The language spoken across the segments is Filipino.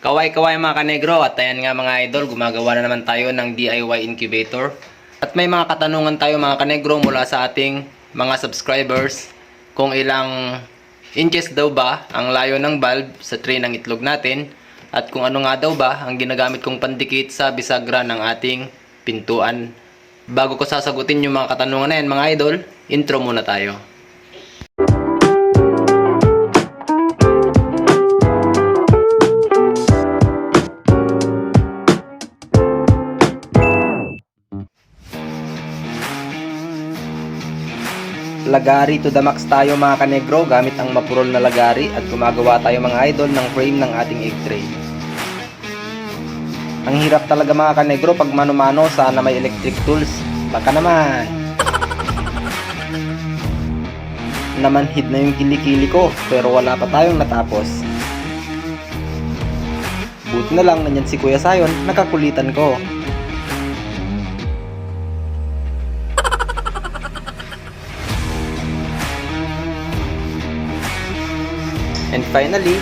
Kaway-kaway mga kanegro at ayan nga mga idol, gumagawa na naman tayo ng DIY incubator. At may mga katanungan tayo mga kanegro mula sa ating mga subscribers kung ilang inches daw ba ang layo ng bulb sa tray ng itlog natin at kung ano nga daw ba ang ginagamit kong pandikit sa bisagra ng ating pintuan. Bago ko sasagutin yung mga katanungan na yan mga idol, intro muna tayo. Lagari to the max tayo mga kanegro gamit ang mapurol na lagari at gumagawa tayo mga idol ng frame ng ating egg tray. Ang hirap talaga mga kanegro pag mano-mano sana may electric tools. Baka naman. Namanhid na yung kilikili ko pero wala pa tayong natapos. Buti na lang nandyan si Kuya Sayon, nakakulitan ko. And finally,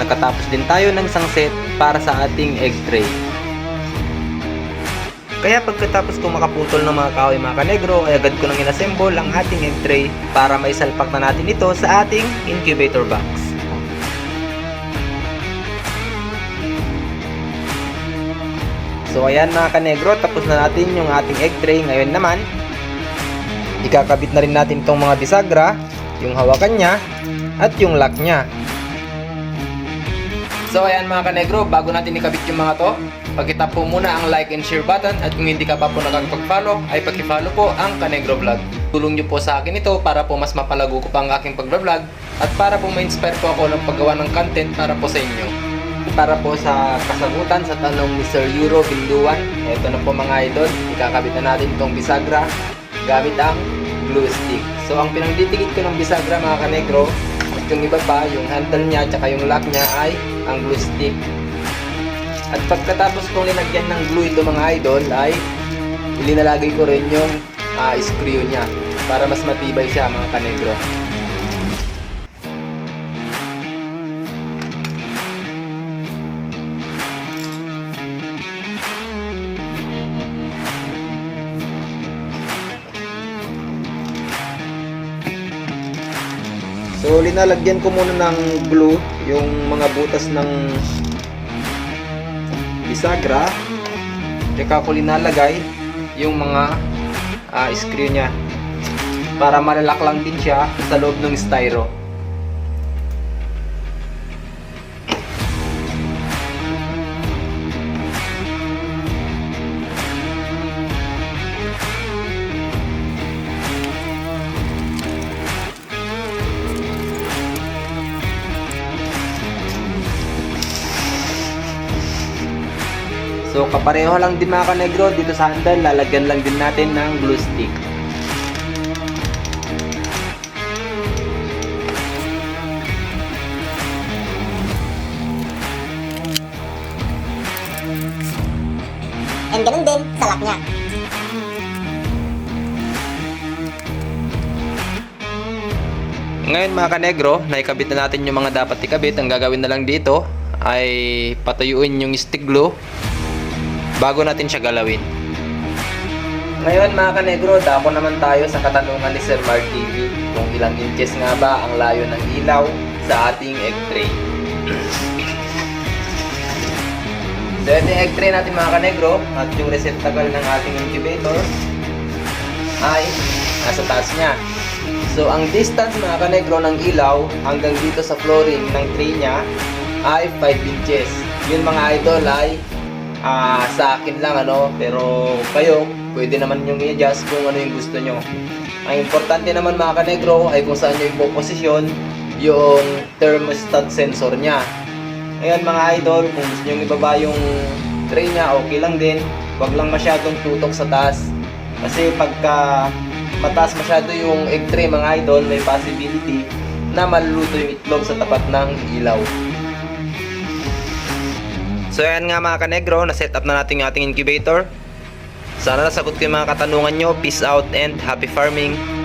nakatapos din tayo ng isang set para sa ating egg tray. Kaya pagkatapos ko makaputol ng mga kahoy mga kanegro, ay agad ko nang inassemble ang ating egg tray para maisalpak na natin ito sa ating incubator box. So ayan mga kanegro, tapos na natin yung ating egg tray. Ngayon naman, ikakabit na rin natin itong mga bisagra, yung hawakan niya, at yung lock niya. So ayan mga kanegro, bago natin ikabit yung mga to, pagkita po muna ang like and share button at kung hindi ka pa po nakakapag-follow, ay pag-follow po ang Kanegro Vlog. Tulong nyo po sa akin ito para po mas mapalago ko pa ang aking pag-vlog at para po ma-inspire po ako ng paggawa ng content para po sa inyo. Para po sa kasagutan sa tanong Sir Euro Binduan, ito na po mga idol, ikakabit na natin itong bisagra gamit ang glue stick. So ang pinagdidikit ko ng bisagra mga kanegro, at yung iba pa, yung handle niya at yung lock niya ay ang glue stick. At pagkatapos kong linagyan ng glue ito mga idol ay ilinalagay ko rin yung ah, screw niya para mas matibay siya mga kanegro. So linalagyan ko muna ng glue yung mga butas ng bisagra tsaka ko linalagay yung mga ah, screw niya. Para malalak lang din siya sa loob ng styro So kapareho lang din mga kanegro dito sa handle, lalagyan lang din natin ng glue stick. And ganun din sa lock niya. Ngayon mga kanegro, naikabit na natin yung mga dapat ikabit. Ang gagawin na lang dito ay patuyuin yung stick glue bago natin siya galawin. Ngayon mga kanegro, dako naman tayo sa katanungan ni Sir Mark TV kung ilang inches nga ba ang layo ng ilaw sa ating egg tray. so ito yung egg tray natin mga kanegro at yung receptacle ng ating incubator ay nasa taas niya. So, ang distance mga kanegro ng ilaw hanggang dito sa flooring ng tray niya ay 5 inches. Yun mga idol ay ah, sa akin lang ano, pero kayo pwede naman yung i-adjust kung ano yung gusto nyo. Ang importante naman mga kanegro ay kung saan nyo ipoposisyon yung thermostat sensor niya. Ngayon mga idol, kung gusto nyo ibaba yung tray niya, okay lang din. Huwag lang masyadong tutok sa taas. Kasi pagka mataas masyado yung egg tray mga idol, may possibility na maluluto yung itlog sa tapat ng ilaw. So ayan nga mga kanegro, na-set up na natin yung ating incubator. Sana nasagot ko yung mga katanungan nyo. Peace out and happy farming!